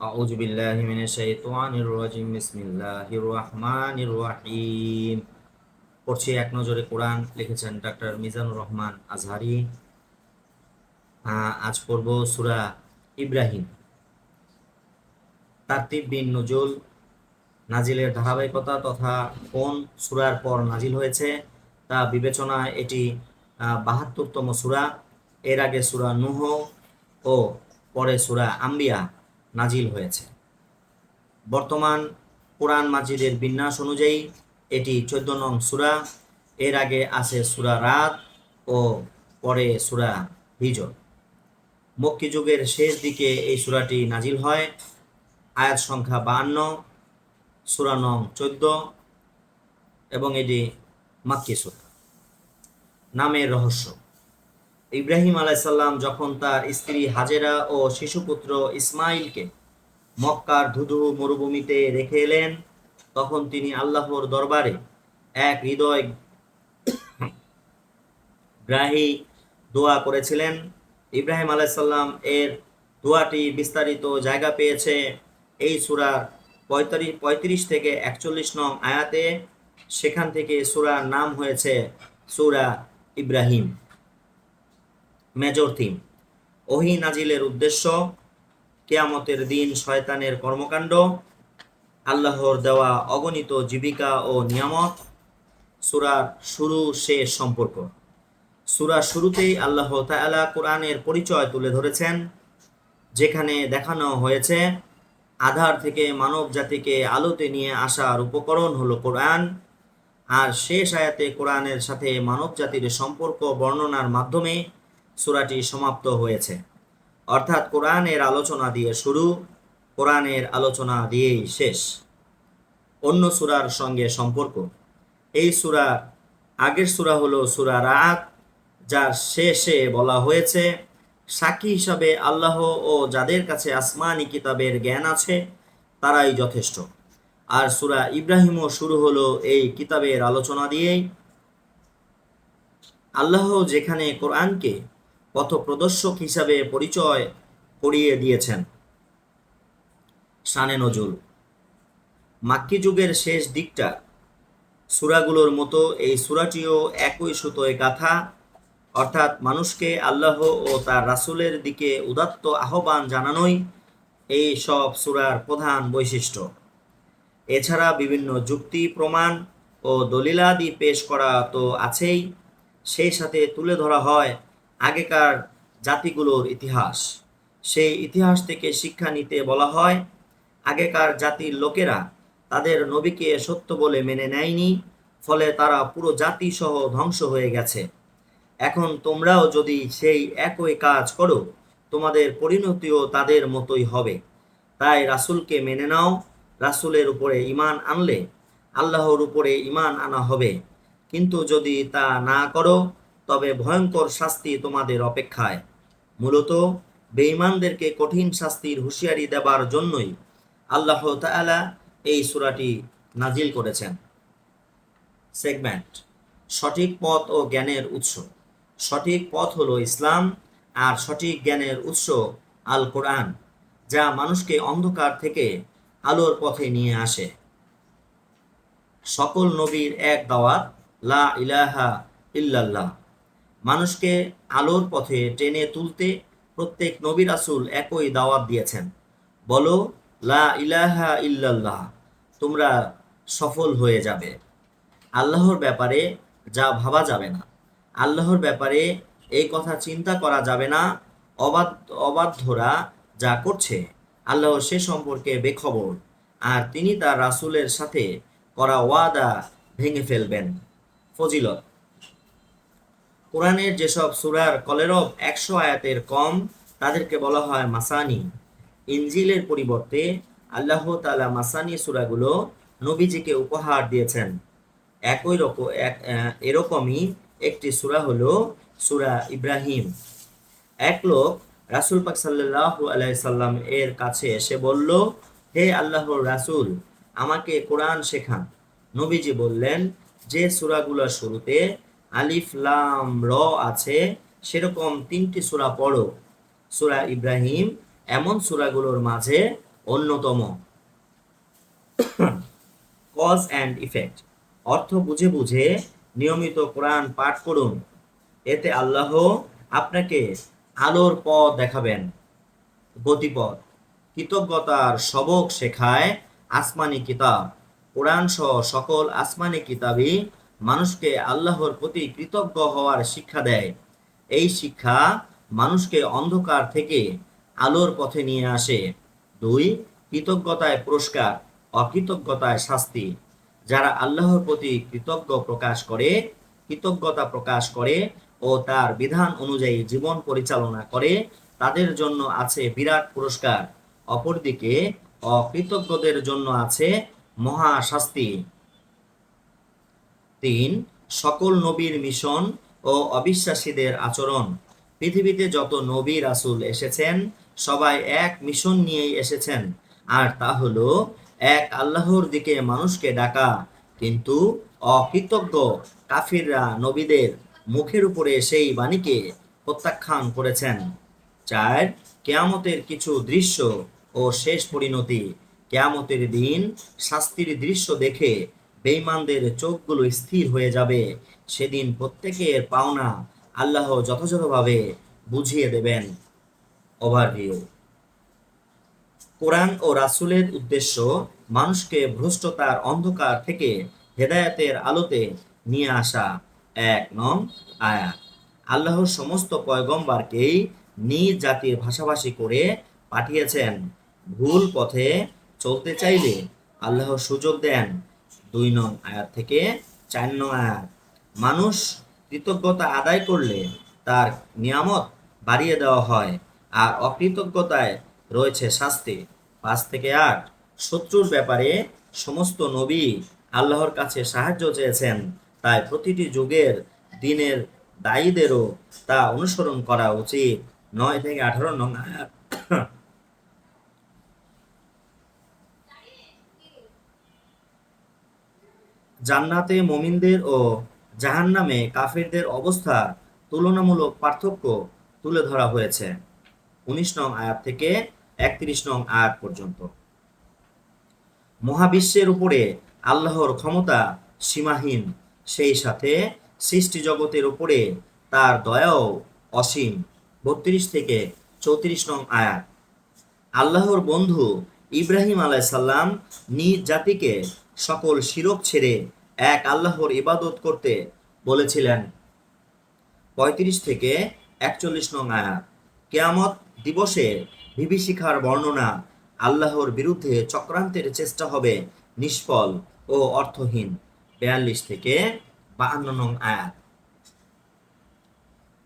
أعوذ بالله من الشيطان الرجيم بسم الله الرحمن الرحيم পড়ছি এক নজরে কোরআন লিখেছেন ডক্টর মিজানুর রহমান আজহারি আহ, আজ পড়ব সুরা ইব্রাহিম তারতিব বিন নজুল নাজিলের ধারাবাহিকতা তথা কোন সুরার পর নাজিল হয়েছে তা বিবেচনায় এটি বাহাত্তরতম সুরা এর আগে সুরা নুহ ও পরে সুরা আম্বিয়া নাজিল হয়েছে। বর্তমান কোরআন মাজিদের বিন্যাস অনুযায়ী এটি চোদ্দ নং সুরা, এর আগে আছে সুরা রাত ও পরে সুরা হিজর। মক্কি যুগের শেষ দিকে এই সুরাটি নাজিল হয়। আয়াত সংখ্যা বাহান্ন, সুরা নং চোদ্দ এবং এটি মাক্কি সুরা। নামের রহস্য। ইব্রাহিম আলাইসাল্লাম যখন তার স্ত্রী হাজেরা ও শিশুপুত্র ইসমাইলকে মক্কার ধুধু মরুভূমিতে রেখে এলেন, তখন তিনি আল্লাহর দরবারে এক হৃদয় গ্রাহী দোয়া করেছিলেন। ইব্রাহিম আলাইসাল্লাম এর দোয়াটি বিস্তারিত জায়গা পেয়েছে এই সুরার পঁয়তাল্লিশ, পঁয়ত্রিশ থেকে একচল্লিশ নং আয়াতে। সেখান থেকে সুরার নাম হয়েছে সুরা ইব্রাহিম। Major theme. ওহি নাজিলের উদ্দেশ্য, কেয়ামতের দিন শয়তানের কর্মকাণ্ড, আল্লাহর দেওয়া অগণিত জীবিকা ও নিয়ামত। সুরার শুরু শেষ সম্পর্ক। সুরার শুরুতেই আল্লাহ তাআলা কোরআনের পরিচয় তুলে ধরেছেন, যেখানে দেখানো হয়েছে, আধার থেকে মানব জাতিকে আলোতে নিয়ে আসার উপকরণ হলো কোরআন। আর শেষ আয়াতে কোরআনের সাথে মানব জাতির সম্পর্ক বর্ণনার মাধ্যমে সূরাটি সমাপ্ত হয়েছে। অর্থাৎ কোরআনের আলোচনা দিয়ে শুরু, কোরআনের আলোচনা দিয়েই শেষ। অন্য সূরার সঙ্গে সম্পর্ক। এই সূরা, আগের সূরা হলো সূরা রাত, যার শেষে বলা হয়েছে, সাক্ষী হিসাবে আল্লাহ ও যাদের কাছে আসমানি কিতাবের জ্ঞান আছে, তারাই যথেষ্ট। আর সূরা ইব্রাহিমও শুরু হলো এই কিতাবের আলোচনা দিয়েই। আল্লাহ যেখানে কোরআনকে পথপ্রদর্শক হিসাবে পরিচয় করিয়ে দিয়েছেন। সানে নজুল মাক্কি যুগের শেষ দিকটা, সূরাগুলোর মতো এই সূরাটিও একই সুতোয় গাথা, অর্থাৎ মানুষকে আল্লাহ ও তার রাসূলের দিকে উদাত্ত আহ্বান জানানোই এই সব সূরার প্রধান বৈশিষ্ট্য। এছাড়া বিভিন্ন যুক্তি, প্রমাণ ও দলিলাদি পেশ করা তো আছেই, সেই সাথে তুলে ধরা হয় আগেকার জাতিগুলোর ইতিহাস। সেই ইতিহাস থেকে শিক্ষা নিতে বলা হয়, আগেকার জাতির লোকেরা তাদের নবীকে সত্য বলে মেনে নেয়নি, ফলে তারা পুরো জাতি সহ ধ্বংস হয়ে গেছে। এখন তোমরাও যদি সেই একই কাজ করো, তোমাদের পরিণতিও তাদের মতোই হবে। তাই রাসূলকে মেনে নাও, রাসূলের উপরে ঈমান আনলে আল্লাহর উপরে ঈমান আনা হবে। কিন্তু যদি তা না করো তবে ভয়ঙ্কর শাস্তি তোমাদের অপেক্ষায়। মূলত বেঈমানদেরকে কঠিন শাস্তির হুঁশিয়ারি দেবার জন্যই আল্লাহ তাআলা এই সূরাটি নাজিল করেছেন। সেগমেন্ট, সঠিক পথ ও জ্ঞানের উৎস। সঠিক পথ হলো ইসলাম আর সঠিক জ্ঞানের উৎস আল কোরআন যা মানুষকে অন্ধকার থেকে আলোর পথে নিয়ে আসে। সকল নবীর এক দাওয়াত, লা ইলাহা ইল্লাল্লাহ। মানুষকে আলোর পথে টেনে তুলতে প্রত্যেক নবী রাসূল একই দাওয়াত দিয়েছেন। বলো, লা ইলাহা ইল্লাল্লাহ, তোমরা সফল হয়ে যাবে। আল্লাহর ব্যাপারে যা ভাবা যাবে না। আল্লাহর ব্যাপারে এই কথা চিন্তা করা যাবে না। অবাধ্য অবাধ্যরা যা করছে আল্লাহ সে সম্পর্কে বেখবর। আর তিনি তার রাসূলের সাথে করা ওয়াদা ভেঙে ফেলবেন। ফজিলত। কোরআনের যেসব সুরার কলেরব একশো আয়াতের কম, তাদেরকে বলা হয় মাসানি। ইঞ্জিলের পরিবর্তে আল্লাহ তালা মাসানি সুরাগুলো নবীজিকে উপহার দিয়েছেন। একই রকম, এক এরকমই একটি সূরা হলো সূরা ইব্রাহিম। এক লোক রাসূল পাক সাল্লাল্লাহু আলাইহি সাল্লাম এর কাছে এসে বলল, হে আল্লাহর রাসূল, আমাকে কোরআন শেখান। নবীজি বললেন, যে সূরাগুলোর শুরুতে আলিফ লাম র আছে, সেরকম তিনটি সূরা পড়ো। সূরা ইব্রাহিম, এমন সূরাগুলোর মাঝে অন্যতম। Cause and effect. অর্থ বুঝে বুঝে নিয়মিত কোরআন পাঠ করুন। এতে আল্লাহ আপনাকে আলোর পথ দেখাবেন। গতিপথ। কৃতজ্ঞতার সবক শেখায় আসমানি কিতাব। কোরআন সহ সকল আসমানি কিতাবই মানুষকে আল্লাহর প্রতি কৃতজ্ঞ হওয়ার শিক্ষা দেয়। এই শিক্ষা মানুষকে অন্ধকার থেকে আলোর পথে নিয়ে আসে। দুই, কৃতজ্ঞতায় পুরস্কার, অকৃতজ্ঞতায় শাস্তি। যারা আল্লাহর প্রতি কৃতজ্ঞ প্রকাশ করে, কৃতজ্ঞতা প্রকাশ করে ও তার বিধান অনুযায়ী জীবন পরিচালনা করে, তাদের জন্য আছে বিরাট পুরস্কার। অপরদিকে, অকৃতজ্ঞদের জন্য আছে মহা শাস্তি। তিন, সকল নবীর মিশন ও অবিশ্বাসীদের আচরণ। পৃথিবীতে যত নবী রাসূল এসেছেন, সবাই এক মিশন নিয়েই এসেছেন। আর তা হলো এক আল্লাহর দিকে মানুষকে ডাকা, কিন্তু অকৃতজ্ঞ কাফিররা নবীদের মুখের উপরে সেই বাণীকে প্রত্যাখ্যান করেছেন। চার, কেয়ামতের কিছু দৃশ্য ও শেষ পরিণতি। কেয়ামতের দিন শাস্তির দৃশ্য দেখে বেঈমানদের চোখগুলো স্থির হয়ে যাবে। সেদিন প্রত্যেকের পাওনা আল্লাহ যথাযথভাবে বুঝিয়ে দেবেন। ওভারভিউ কোরআন ও রাসূলের উদ্দেশ্য মানুষকে ভ্রষ্টতার অন্ধকার থেকে হেদায়েতের আলোতে নিয়ে আসা। এক নং আয়াত। আল্লাহর সমস্ত পয়গম্বারকেই নিজ জাতির ভাষাভাষী করে পাঠিয়েছেন। ভুল পথে চলতে চাইলে আল্লাহ সুযোগ দেন। দুই নং আয়াত থেকে চার নং আয়াত। মানুষ কৃতজ্ঞতা আদায় করলে তার নিয়ামত বাড়িয়ে দেওয়া হয় আর অকৃতজ্ঞতায় রয়েছে শাস্তি। পাঁচ থেকে আট, শত্রুর ব্যাপারে সমস্ত নবী আল্লাহর কাছে সাহায্য চেয়েছেন। তাই প্রতিটি যুগের দিনের দায়ীদেরও তা অনুসরণ করা উচিত। নয় থেকে আঠারো নং আয়াত। জান্নাতে মমিনদের ও জাহান্নামে কাফেরদের অবস্থা তুলনামূলক পার্থক্য তুলে ধরা হয়েছে। উনিশ নং আয়াত থেকে একত্রিশ নং আয়াত পর্যন্ত। মহাবিশ্বের উপরে আল্লাহর ক্ষমতা সীমাহীন, সেই সাথে সৃষ্টি জগতের উপরে তার দয়াও অসীম। বত্রিশ থেকে চৌত্রিশ নং আয়াত। আল্লাহর বন্ধু ইব্রাহিম আলাইসাল্লাম নিজ জাতিকে সকল শিরক ছেড়ে এক আল্লাহর ইবাদত করতে বলেছিলেন। পঁয়ত্রিশ থেকে একচল্লিশ নং আয়াত। কেয়ামত দিবসে বিভীষিকার বর্ণনা আল্লাহর বিরুদ্ধে চক্রান্তের চেষ্টা হবে, নিষ্ফল ও অর্থহীন। বিয়াল্লিশ থেকে বাহান্ন নং আয়াত।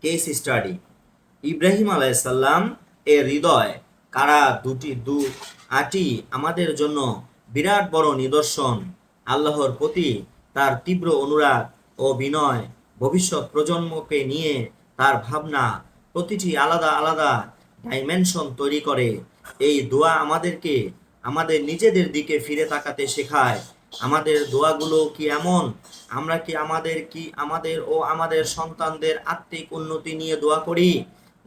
Case study. ইব্রাহিম আলাইসাল্লাম এর হৃদয়, কারা দুটি দু আটি আমাদের জন্য বিরাট বড় নিদর্শন। আল্লাহর প্রতি তার তীব্র অনুরাগ ও বিনয় ভবিষ্যৎ প্রজন্মকে নিয়ে তার ভাবনা প্রতিটি আলাদা আলাদা ডাইমেনশন তৈরি করে। এই দোয়া আমাদেরকে, আমাদের নিজেদের দিকে ফিরে তাকাতে শেখায়। আমাদের দোয়াগুলো কি এমন? আমরা কি আমাদের কি আমাদের ও আমাদের সন্তানদের আত্মিক উন্নতি নিয়ে দোয়া করি?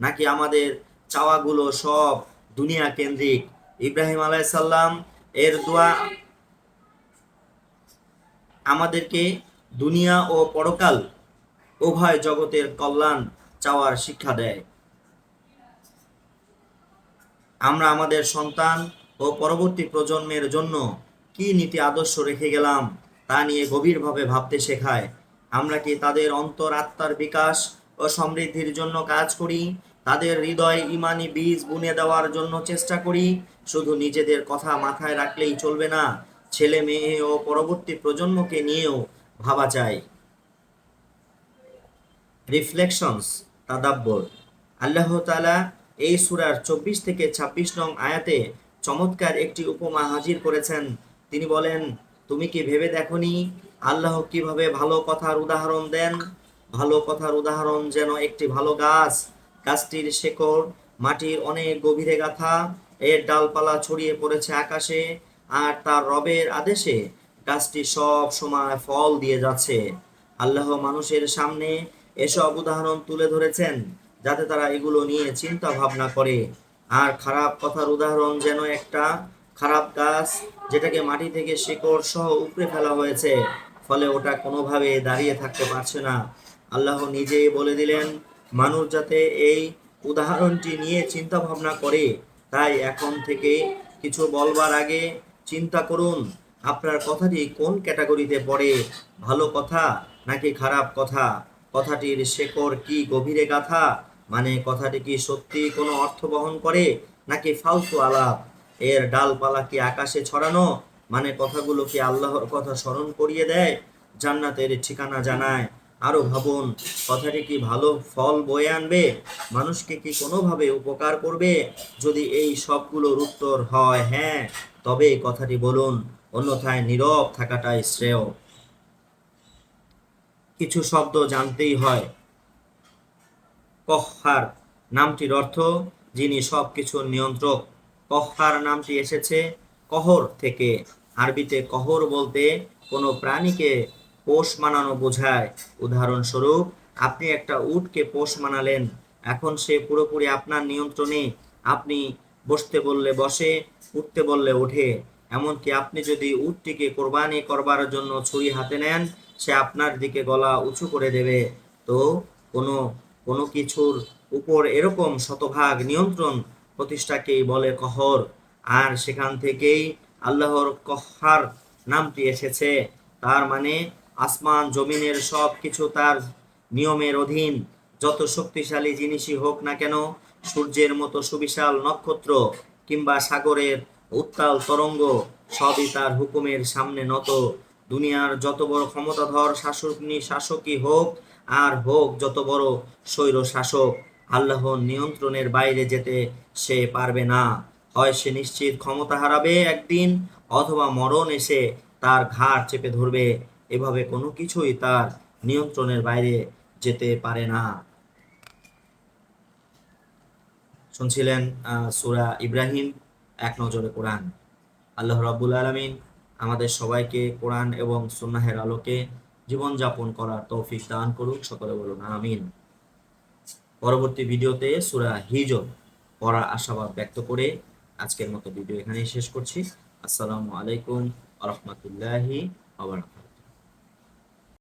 নাকি আমাদের চাওয়াগুলো সব দুনিয়া কেন্দ্রিক? ইব্রাহিম আলাইসাল্লাম এর দোয়া আমাদেরকে দুনিয়া ও পরকাল উভয় জগতের কল্যাণ চাওয়ার শিক্ষা দেয়। আমরা আমাদের সন্তান ও পরবর্তী প্রজন্মের জন্য কি নীতি আদর্শ রেখে গেলাম তা নিয়ে গভীরভাবে ভাবতে শেখায়। আমরা কি তাদের অন্তর আত্মার বিকাশ ও সমৃদ্ধির জন্য কাজ করি? তাদের হৃদয়ে ইমানি বীজ বুনে দেওয়ার জন্য চেষ্টা করি। শুধু নিজেদের কথা মাথায় রাখলেই চলবে না। ছেলে মেয়ে ও পরবর্তী প্রজন্মকে নিয়েও ভাবা চাই। রিফ্লেকশনস তাদাব্বর আল্লাহ তালা এই সুরার চব্বিশ থেকে ছাব্বিশ নং আয়াতে চমৎকার একটি উপমা হাজির করেছেন। তিনি বলেন, তুমি কি ভেবে দেখনি? আল্লাহ কীভাবে ভালো কথার উদাহরণ দেন? ভালো কথার উদাহরণ যেন একটি ভালো গাছ গাছটির শেকড়, মাটির অনেক গভীরে গাথা, এর ডালপালা ছড়িয়ে পড়েছে আকাশে, আর তার রবের আদেশে গাছটি সব সময় ফল দিয়ে যাচ্ছে। আল্লাহ মানুষের সামনে এসব উদাহরণ তুলে ধরেছেন, যাতে তারা এগুলো নিয়ে চিন্তা ভাবনা করে। আর খারাপ কথার উদাহরণ যেন একটা খারাপ গাছ, যেটাকে মাটি থেকে শিকড় সহ উপড়ে ফেলা হয়েছে, ফলে ওটা কোনোভাবে দাঁড়িয়ে থাকতে পারছে না। আল্লাহ নিজেই বলে দিলেন মানুষ যাতে এই উদাহরণটি নিয়ে চিন্তা ভাবনা করে, তাই এখন থেকে কিছু বলবার আগে চিন্তা করুন, আপনার কথাটি কোন ক্যাটাগরিতে পড়ে, ভালো কথা নাকি খারাপ কথা? কথাটির শেকড় কি গভীরে গাথা? মানে কথাটি কি সত্যি কোনো অর্থ বহন করে নাকি ফালতু আলাপ? এর ডালপালা কি আকাশে ছড়ানো? মানে কথাগুলো কি আল্লাহর কথা স্মরণ করিয়ে দেয়, জান্নাতের ঠিকানা জানায়? আরও ভাবুন, কথাটি কি ভালো ফল বয়ে আনবে? মানুষকে কি কোনোভাবে উপকার করবে? যদি এই সবগুলোর উত্তর হয় হ্যাঁ তবে কথাটি বলুন, অন্যথায় নীরব থাকাটাই শ্রেয়। কিছু শব্দ জানতেই হয়। কহার নামটির অর্থ, যিনি সব কিছুর নিয়ন্ত্রক। কহার নামটি এসেছে কহর থেকে। আরবিতে কহর বলতে কোনো প্রাণীকে পোষ মানানো বোঝায়। উদাহরণস্বরূপ, আপনি একটা উটকে পোষ মানালেন, এখন সে পুরোপুরি আপনার নিয়ন্ত্রণে। আপনি বসতে বললে বসে, উঠতে বললে ওঠে। এমনকি আপনি যদি উটটিকে কোরবানি করবার জন্য ছুরি হাতে নেন, সে আপনার দিকে গলা উঁচু করে দেবে। তো, কোনো কোনো কিছুর উপর এরকম শতভাগ নিয়ন্ত্রণ প্রতিষ্ঠাকেই বলে কহর। আর সেখান থেকেই আল্লাহর কহার নামটি এসেছে। তার মানে আসমান, জমিনের সব কিছু তার নিয়মের অধীন। যত শক্তিশালী জিনিসই হোক না কেন, সূর্যের মতো সুবিশাল নক্ষত্র কিংবা সাগরের উত্তাল তরঙ্গ সবই তার হুকুমের সামনে নত। দুনিয়ার যত বড় ক্ষমতাধর শাসক শাসকই হোক আর হোক, যত বড় স্বৈর শাসক, আল্লাহর নিয়ন্ত্রণের বাইরে যেতে সে পারবে না। হয় সে নিশ্চিত ক্ষমতা হারাবে একদিন, অথবা মরণ এসে তার ঘাড় চেপে ধরবে। এভাবে কোনো কিছুই তার নিয়ন্ত্রণের বাইরে যেতে পারে না। শুনছিলেন সূরা ইব্রাহিম, এক নজরে কোরআন। আল্লাহ রাব্বুল আলামিন আমাদের সবাইকে কোরআন এবং সুন্নাহের আলোকে জীবনযাপন করার তৌফিক দান করুক, সকলে বলুন আমিন। পরবর্তী ভিডিওতে সুরা হিজর পড়ার আশাবাদ ব্যক্ত করে আজকের মতো ভিডিও এখানেই শেষ করছি। আসসালামু আলাইকুম আ রহমতুল্লাহি